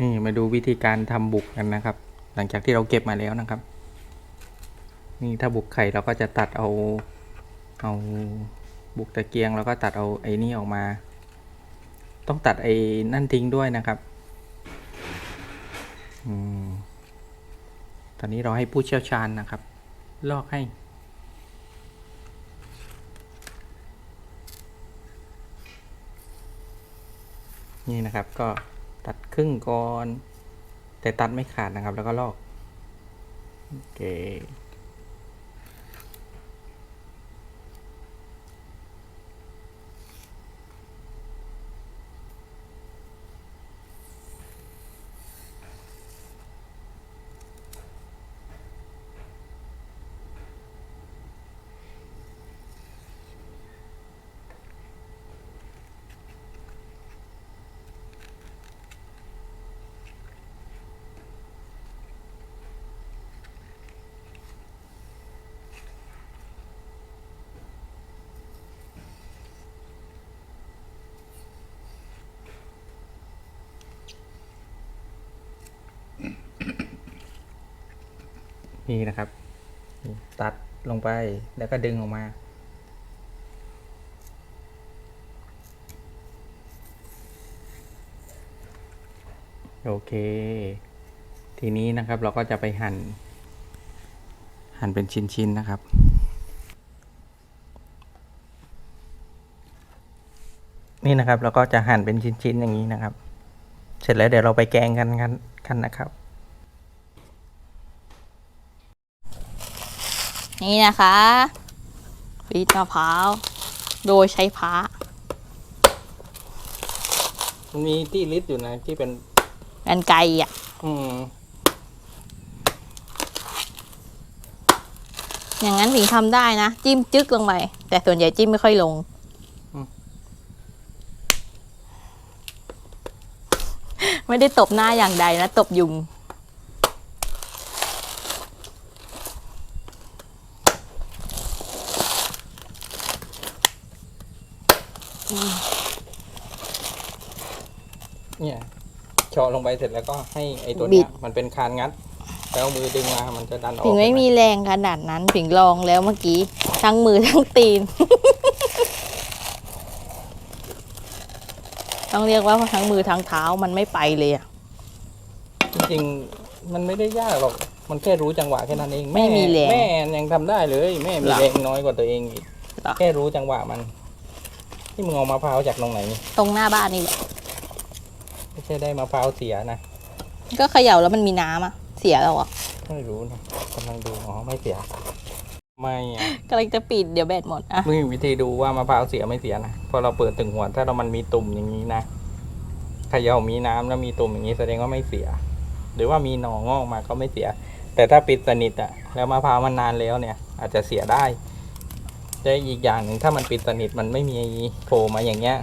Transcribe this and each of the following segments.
นี่มาดูวิธีการทำบุกกันนะครับ หลังจากที่เราเก็บมาแล้วนะครับ นี่ถ้าบุกไข่เราก็จะตัดเอาเอาบุกตะเกียงแล้วก็ตัดเอาไอ้นี่ออกมา ต้องตัดไอ้นั่นทิ้งด้วยนะครับอมตอนนี้เราให้ผู้เชี่ยวชาญนะครับ ลอกให้ นี่นะครับก็ ตัดครึ่งก่อน แต่ตัดไม่ขาดนะครับแล้วก็ลอก โอเค นี่นะครับ ตัดลงไปแล้วก็ดึงออกมา โอเค ทีนี้นะครับเราก็จะไปหั่น หั่นเป็นชิ้นๆนะครับนี่นะครับเราก็จะหั่นเป็นชิ้นๆอย่างนี้นะครับ เสร็จแล้วเดี๋ยวเราไปแกงกันกันกันนะครับ นี่นะคะปีดมะพร้าว โดยใช้พ้ามันมีที่ลิตอยู่นะที่เป็นกันไกรอะ อืมอย่างนั้นผิงทำได้นะ จิ้มจึ๊กลงไป แต่ส่วนใหญ่จิ้มไม่ค่อยลง ไม่ได้ตบหน้าอย่างใดนะ ตบยุง เนี่ยเฉาะลงไปเสร็จแล้วก็ให้ไอ้ตัวบิเนี้ยดมันเป็นคานงัด แล้วเอามือดึงมามันจะดันออกผิงไม่มีแรงขนาดนั้นผิงลองแล้วเมื่อกี้ ทั้งมือทั้งตีน ต้องเรียกว่าทั้งมือทั้งเท้ามันไม่ไปเลยอะจริงๆมันไม่ได้ยากหรอก มันแค่รู้จังหวะแค่นั้นเองไม่มีแรง แม่ยังทำได้เลย แม่มีเหรอแรงน้อยกว่าตัวเองอีกเหรอ แค่รู้จังหวะมัน ที่มึงเอามะพร้าวจากตรงไหนนี่ตรงหน้าบ้านนี่แหละ ไม่ใช่ได้มะพร้าวเสียนะ ก็เขย่าแล้วมันมีน้ำอะเสียแล้วอะไม่รู้นะกำลังดูอ๋อไม่เสีย ไม่อะกำลังจะปิดเดี๋ยวแบตหมดอะมึงมีวิธีดูว่ามะพร้าวเสียไม่เสียนะพอเราเปิดถึงหัวถ้าเรามันมีตุ่มอย่างนี้นะเขย่ามีน้ำแล้วมีตุ่มอย่างนี้แสดงว่าไม่เสีย หรือว่ามีหน่องอกมาก็ไม่เสีย แต่ถ้าปิดสนิทอะแล้วมะพร้าวมันนานแล้วเนี่ย อาจจะเสียได้แต่อีกอย่างหนึ่งถ้ามันปิดสนิทมันไม่มีโผล่มาอย่างเงี้ย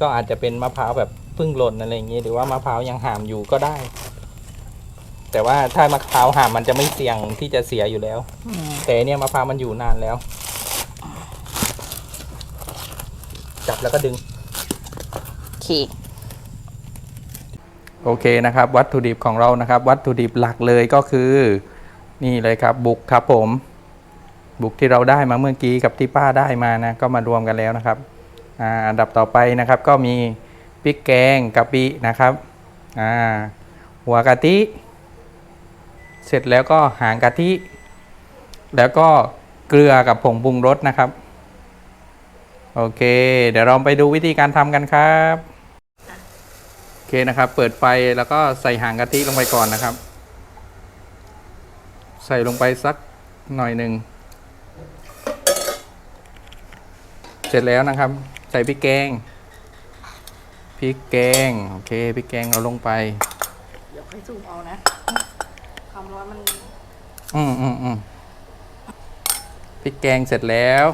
ก็อาจจะเป็นมะพร้าวแบบเพิ่งหล่นอะไรอย่างเงี้ยหรือว่ามะพร้าวยังห่ามอยู่ก็ได้ แต่ว่าถ้ามะพร้าวห่ามมันจะไม่เสี่ยงที่จะเสียอยู่แล้ว อืมแต่อันเนี่ยมะพร้าวมันอยู่นานแล้ว จับแล้วก็ดึง โอเค โอเคนะครับ วัตถุดิบของเรานะครับ วัตถุดิบหลักเลยก็คือ นี่เลยครับ บุกครับผม บุกที่เราได้มาเมื่อกี้กับที่ป้าได้มานะ ก็มารวมกันแล้วนะครับอ่าอันดับต่อไปนะครับ ก็มี พริกแกงกะปินะครับอ่าหัวกะทิเสร็จแล้วก็หางกะทิ แล้วก็เกลือกับผงปรุงรสนะครับ โอเค เดี๋ยวเราไปดูวิธีการทำกันครับโอเคนะครับ เปิดไฟแล้วก็ใส่หางกะทิลงไปก่อนนะครับ ใส่ลงไปสักหน่อยหนึ่งเสร็จแล้วนะครับ ใส่พริกแกง พริกแกงโอเคพริกแกงเราลงไป เดี๋ยวค่อยซูมเอานะ ความร้อนมัน อืมอืมอืมพริกแกงเสร็จแล้ว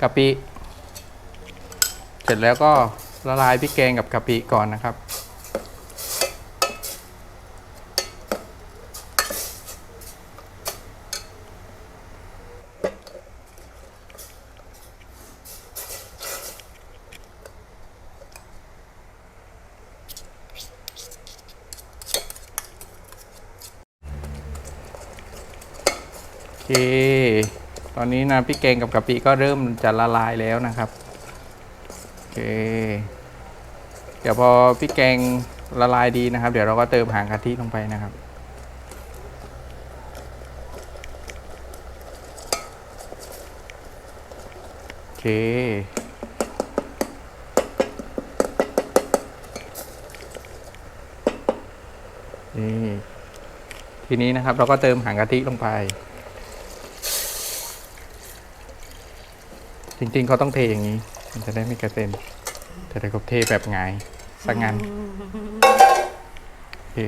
กะปิ เสร็จแล้วก็ละลายพริกแกงกับกะปิก่อนนะครับ เค ตอนนี้นะพี่แกงกับกะปิก็เริ่มจะละลายแล้วนะครับโอเค เดี๋ยวพอพี่แกงละลายดีนะครับ เดี๋ยวเราก็เติมหางกะทิลงไปนะครับโอเคนี่ทีนี้นะครับเราก็เติมหางกะทิลงไป จริง ๆ เขาต้องเทอย่างนี้ มันจะได้ไม่กระเซ็น แต่ถ้าเขาเทแบบไงายสังงันโอเค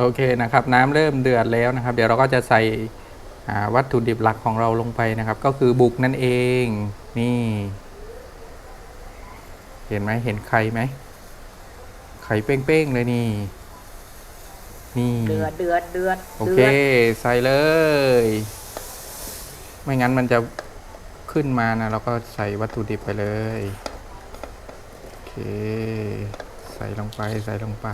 โอเคนะครับ น้ำเริ่มเดือดแล้วนะครับ เดี๋ยวเราก็จะใส่อ่าวัตถุดิบหลักของเราลงไปนะครับ ก็คือบุกนั่นเองนี่ เห็นไหมเห็นไข่ไหมไข่เป้งๆเลยนี่นี่เดือดเดือดเดือดโอเค ใส่เลย ไม่งั้นมันจะขึ้นมานะเราก็ใส่วัตถุดิบไปเลยโอเค ใส่ลงไปใส่ลงไป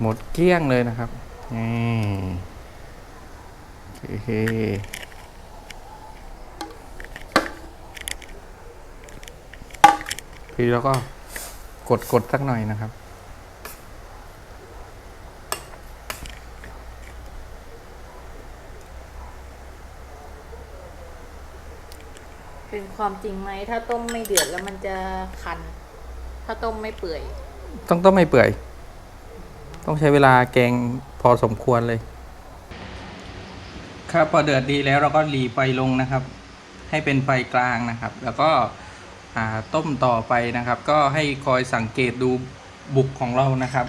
หมดเกลี้ยงเลยนะครับนี่โอเคคือแล้วก็กดกดสักหน่อยนะครับ เป็นความจริงไหม ถ้าต้มไม่เดือดแล้วมันจะคัน ถ้าต้มไม่เปื่อย ต้องต้องไม่เปื่อย ต้องใช้เวลาแกงพอสมควรเลย ครับพอเดือดดีแล้วเราก็หลีไฟลงนะครับ ให้เป็นไฟกลางนะครับ แล้วก็ต้มต่อไปนะครับ ก็ให้คอยสังเกตดูบุกของเรานะครับ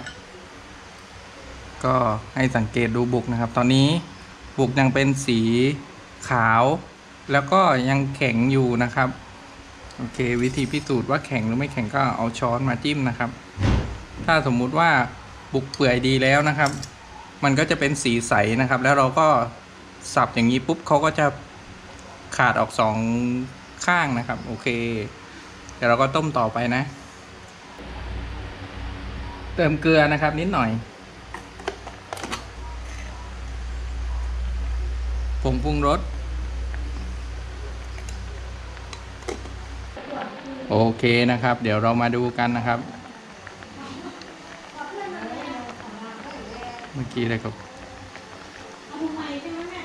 ก็ให้สังเกตดูบุกนะครับ ตอนนี้บุกยังเป็นสีขาว แล้วก็ยังแข็งอยู่นะครับโอเค วิธีพิสูจน์ว่าแข็งหรือไม่แข็งก็เอาช้อนมาจิ้มนะครับ ถ้าสมมุติว่า บุกเปื่อยดีแล้วนะครับ มันก็จะเป็นสีใสนะครับ แล้วเราก็สับอย่างนี้ปุ๊บเขาก็จะขาดออกสองข้างนะครับ โอเค เดี๋ยวเราก็ต้มต่อไปนะ เติมเกลือนะครับนิดหน่อยผงปรุงรสโอเคนะครับ เดี๋ยวเรามาดูกันนะครับ มื่อกี้อะไรครับเอาของใหม่ใช่ไหมแม่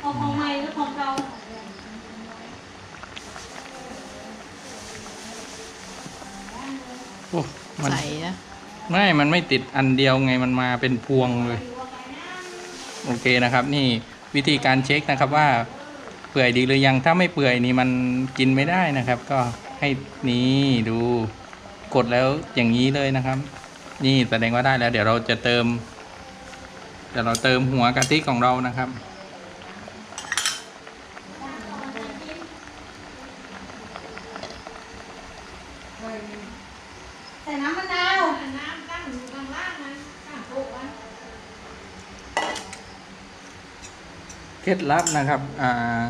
เอาของใหม่หรือของเก่าโอ้มันใส่นะ ไม่ มันไม่ติดอันเดียวไงมันมาเป็นพวงเลย โอเคนะครับ นี่วิธีการเช็คนะครับว่าเปื่อยดีหรือยังถ้าไม่เปื่อยนี่มันกินไม่ได้นะครับ ก็ให้นี่ดูกดแล้วอย่างนี้เลยนะครับ นี่แสดงว่าได้แล้ว เดี๋ยวเราจะเติม เดี๋ยวเราเติมหัวกะทิของเรานะครับ ใส่น้ำมะนาวน้ำตั้งอยู่ข้างล่างมันตั้งโต๊ะมันเคล็ดลับนะครับอ่า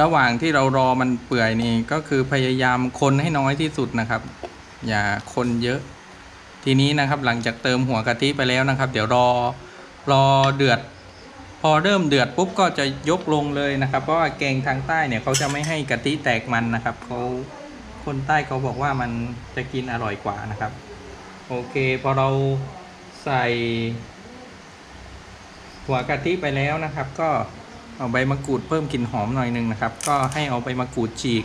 ระหว่างที่เรารอมันเปื่อยนี่ก็คือพยายามคนให้น้อยที่สุดนะครับ อย่าคนเยอะ ทีนี้นะครับหลังจากเติมหัวกะทิไปแล้วนะครับ เดี๋ยวรอรอเดือด พอเริ่มเดือดปุ๊บก็จะยกลงเลยนะครับ เพราะว่าแกงทางใต้เนี่ยเขาจะไม่ให้กะทิแตกมันนะครับเขาคนใต้เขาบอกว่ามันจะกินอร่อยกว่านะครับ โอเคพอเราใส่หัวกะทิไปแล้วนะครับ ก็เอาใบมะกรูดเพิ่มกลิ่นหอมหน่อยหนึงนะครับ ก็ให้เอาใบมะกรูดฉีก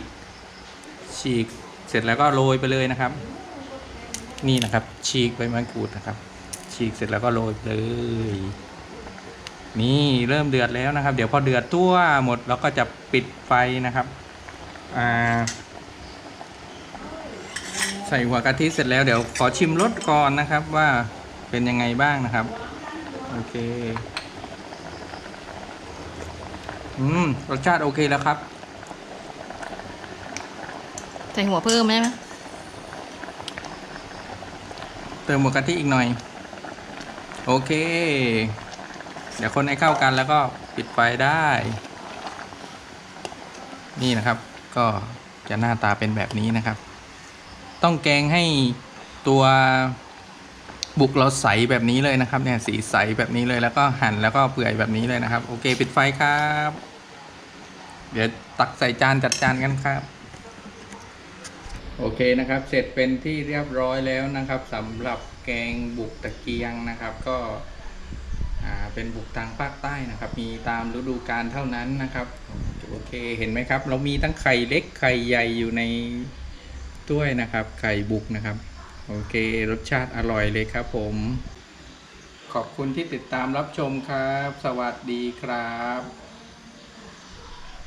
ฉีกเสร็จแล้วก็โรยไปเลยนะครับ นี่นะครับ ฉีกใบมะกรูดนะครับ ฉีกเสร็จแล้วก็โรยเลย นี่เริ่มเดือดแล้วนะครับ เดี๋ยวพอเดือดทั่วหมดเราก็จะปิดไฟนะครับอ่าใส่หัวกะทิเสร็จแล้วเดี๋ยวขอชิมรสก่อนนะครับว่าเป็นยังไงบ้างนะครับ โอเคอืมรสชาติโอเคแล้วครับ ใส่หัวเพิ่มไหม เติมหมูกะทิอีกหน่อย โอเค เดี๋ยวคนให้เข้ากันแล้วก็ปิดไฟได้ นี่นะครับ ก็จะหน้าตาเป็นแบบนี้นะครับ ต้องแกงให้ตัวบุกเราใสแบบนี้เลยนะครับ เนี่ยสีใสแบบนี้เลยแล้วก็หั่นแล้วก็เปื่อยแบบนี้เลยนะครับ โอเค ปิดไฟครับ เดี๋ยวตักใส่จานจัดจานกันครับ โอเคนะครับ เสร็จเป็นที่เรียบร้อยแล้วนะครับสำหรับแกงบุกตะเกียงนะครับ ก็เป็นบุกทางภาคใต้นะครับ มีตามฤดูกาลเท่านั้นนะครับ โอเคเห็นไหมครับ เรามีทั้งไข่เล็กไข่ใหญ่อยู่ในถ้วยนะครับ ไข่บุกนะครับ โอเค รสชาติอร่อยเลยครับผม ขอบคุณที่ติดตามรับชมครับ สวัสดีครับ